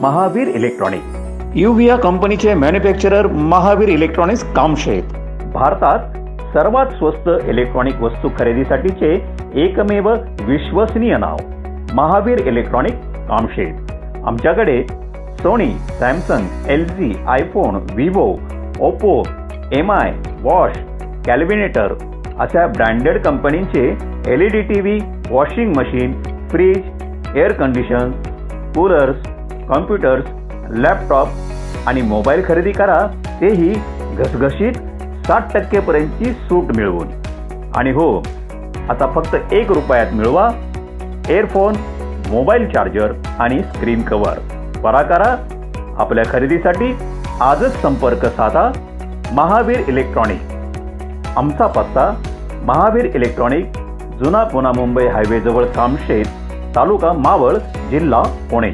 Mahavir electronic. युविया कंपनीचे manufacturer Mahavir electronics Kamshet. भारतात सर्वात स्वस्त इलेक्ट्रॉनिक वस्तू खरेदीसाठीचे एकमेव विश्वसनीय नाव महावीर इलेक्ट्रॉनिक कामशेत. आमच्याकडे Sony Samsung L G iPhone Vivo Oppo M I wash Kelvinator अशा branded कंपनींचे L E D T V washing machine fridge air condition coolers computers laptop आणि मोबाईल खरेदी करा तेही घसघशीत साठ टक्केपर्यंतची सूट मिळवून. आणि हो आता फक्त एक रुपयात मिळवा एअरफोन मोबाईल चार्जर आणि स्क्रीन कवर परा करा आपल्या खरेदीसाठी आजच संपर्क साधा महावीर इलेक्ट्रॉनिक. आमचा पत्ता महावीर इलेक्ट्रॉनिक जुना पुणा मुंबई हायवेजवळ कामशेत तालुका मावळ जिल्हा पुणे.